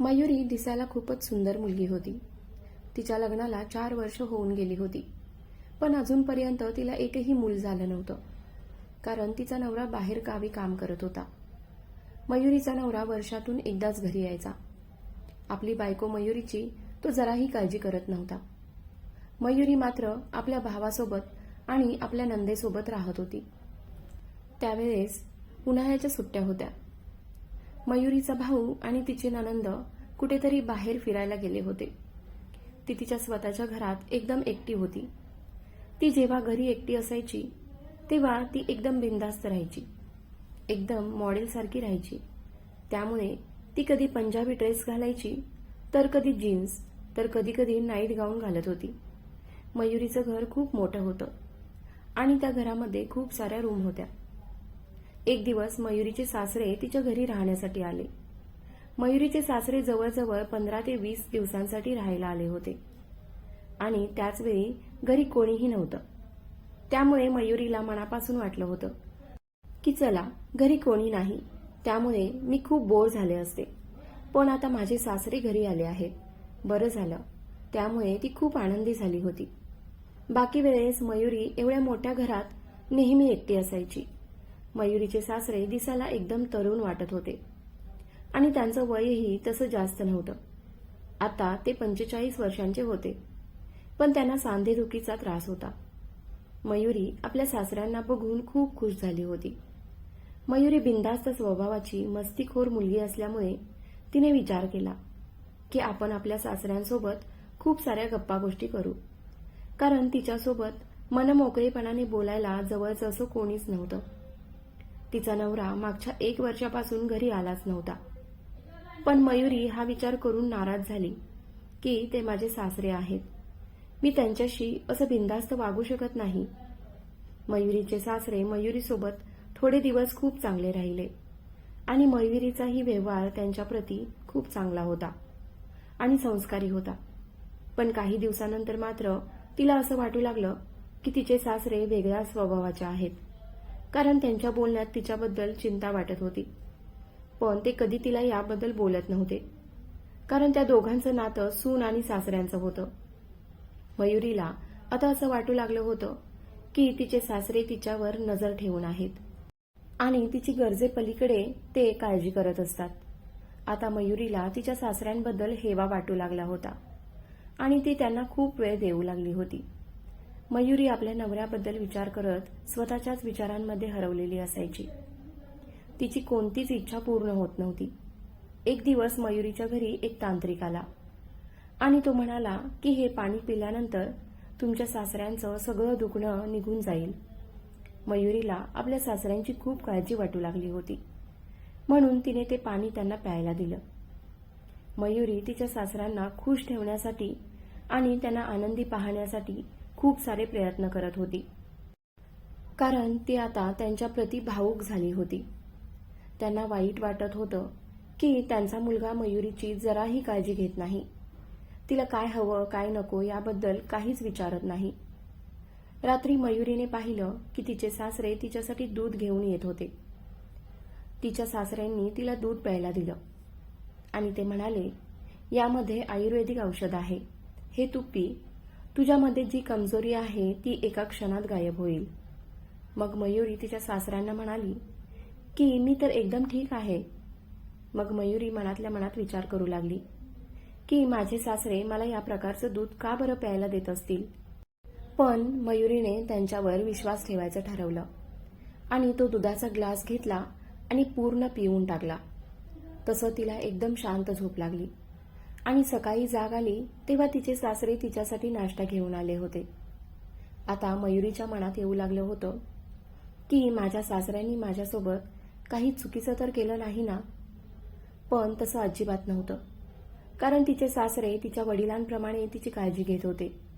मयुरी दिसायला खूपच सुंदर मुलगी होती. तिच्या लग्नाला चार वर्ष होऊन गेली होती. पण अजूनपर्यंत तिला एकही मूल झालं नव्हतं. कारण तिचा नवरा बाहेर गावी काम करत होता. मयुरीचा नवरा वर्षातून एकदाच घरी यायचा. आपली बायको मयुरीची तो जराही काळजी करत नव्हता. मयुरी मात्र आपल्या भावासोबत आणि आपल्या नंदेसोबत राहत होती. त्यावेळेस उन्हाळ्याच्या सुट्ट्या होत्या. मयुरीचा भाऊ आणि तिचे ननंद कुठेतरी बाहेर फिरायला गेले होते. ती तिच्या स्वतःच्या घरात एकदम एकटी होती. ती जेव्हा घरी एकटी असायची तेव्हा ती एकदम बिंदास्त राहायची. एकदम मॉडेलसारखी राहायची. त्यामुळे ती कधी पंजाबी ड्रेस घालायची तर कधी जीन्स तर कधी कधी नाईट गाऊन घालत होती. मयुरीचं घर खूप मोठं होतं. आणि त्या घरामध्ये खूप साऱ्या रूम होत्या. एक दिवस मयुरीचे सासरे तिच्या घरी राहण्यासाठी आले. मयुरीचे सासरे जवळजवळ पंधरा ते वीस दिवसांसाठी राहायला आले होते. आणि त्याचवेळी घरी कोणीही नव्हतं. त्यामुळे मयुरीला मनापासून वाटलं होतं की चला घरी कोणी नाही. त्यामुळे मी खूप बोर झाले असते. पण आता माझे सासरे घरी आले आहेत. बरं झालं. त्यामुळे ती खूप आनंदी झाली होती. बाकी वेळेस मयुरी एवढ्या मोठ्या घरात नेहमी एकटी असायची. मयुरीचे सासरे दिसायला एकदम तरुण वाटत होते. आणि त्यांचं वयही तसं जास्त नव्हतं. आता ते पंचेचाळीस वर्षांचे होते. पण त्यांना सांधेदुखीचा त्रास होता. मयुरी आपल्या सासऱ्यांना बघून खूप खुश झाली होती. मयुरी बिंदास्त स्वभावाची मस्तीखोर मुलगी असल्यामुळे तिने विचार केला की आपण आपल्या सासऱ्यांसोबत खूप साऱ्या गप्पा गोष्टी करू. कारण तिच्यासोबत मनमोकळेपणाने बोलायला जवळचं असं कोणीच नव्हतं. तिचा नवरा मागच्या एक वर्षापासून घरी आलाच नव्हता. पण मयुरी हा विचार करून नाराज झाली की ते माझे सासरे आहेत. मी त्यांच्याशी असं बिंदास्त वागू शकत नाही. मयुरीचे सासरे मयुरीसोबत थोडे दिवस खूप चांगले राहिले आणि मयुरीचाही व्यवहार त्यांच्याप्रती खूप चांगला होता आणि संस्कारी होता. पण काही दिवसानंतर मात्र तिला असं वाटू लागलं की तिचे सासरे वेगळ्या स्वभावाचे आहेत. कारण त्यांच्या बोलण्यात तिच्याबद्दल चिंता वाटत होती. पण ते कधी तिला याबद्दल बोलत नव्हते. कारण त्या दोघांचं नातं सून आणि सासऱ्यांचं होतं. मयुरीला आता असं वाटू लागलं होतं की तिचे सासरे तिच्यावर नजर ठेवून आहेत. आणि तिची गरजेपलीकडे ते काळजी करत असतात. आता मयुरीला तिच्या सासऱ्यांबद्दल हेवा वाटू लागला होता. आणि ती त्यांना खूप वेळ देऊ लागली होती. मयुरी आपल्या नवऱ्याबद्दल विचार करत स्वतःच्याच विचारांमध्ये हरवलेली असायची. तिची कोणतीच इच्छा पूर्ण होत नव्हती. एक दिवस मयुरीच्या घरी एक तांत्रिक आला. आणि तो म्हणाला की हे पाणी पिल्यानंतर तुमच्या सासऱ्यांचं सगळं दुखणं निघून जाईल. मयुरीला आपल्या सासऱ्यांची खूप काळजी वाटू लागली होती. म्हणून तिने ते पाणी त्यांना प्यायला दिलं. मयुरी तिच्या सासऱ्यांना खुश ठेवण्यासाठी आणि त्यांना आनंदी पाहण्यासाठी खूप सारे प्रयत्न करत होती. कारण ती आता त्यांच्याप्रती भावूक झाली होती. त्यांना वाईट वाटत होतं की त्यांचा मुलगा मयुरीची जराही काळजी घेत नाही. तिला काय हवं काय नको याबद्दल काहीच विचारत नाही. रात्री मयुरीने पाहिलं की तिचे सासरे तिच्यासाठी दूध घेऊन येत होते. तिच्या सासऱ्यांनी तिला दूध प्यायला दिलं. आणि ते म्हणाले यामध्ये आयुर्वेदिक औषध आहे. हे तू पी. तुझ्यामध्ये जी कमजोरी आहे ती एका क्षणात गायब होईल. मग मयुरी तिच्या सासऱ्यांना म्हणाली की मी तर एकदम ठीक आहे. मग मयुरी मनातल्या मनात विचार करू लागली की माझे सासरे मला या प्रकारचं दूध का बरं प्यायला देत असतील? पण मयुरीने त्यांच्यावर विश्वास ठेवायचं ठरवलं आणि तो दुधाचा ग्लास घेतला आणि पूर्ण पिऊन टाकला. तसं तिला एकदम शांत झोप लागली. आणि सकाळी जाग आली तेव्हा तिचे सासरे तिच्यासाठी नाश्ता घेऊन आले होते. आता मयुरीच्या मनात येऊ लागलं होतं की माझ्या सासऱ्यांनी माझ्यासोबत काही चुकीचं तर केलं नाही ना? पण तसं अजिबात नव्हतं. कारण तिचे सासरे तिच्या वडिलांप्रमाणे तिची काळजी घेत होते.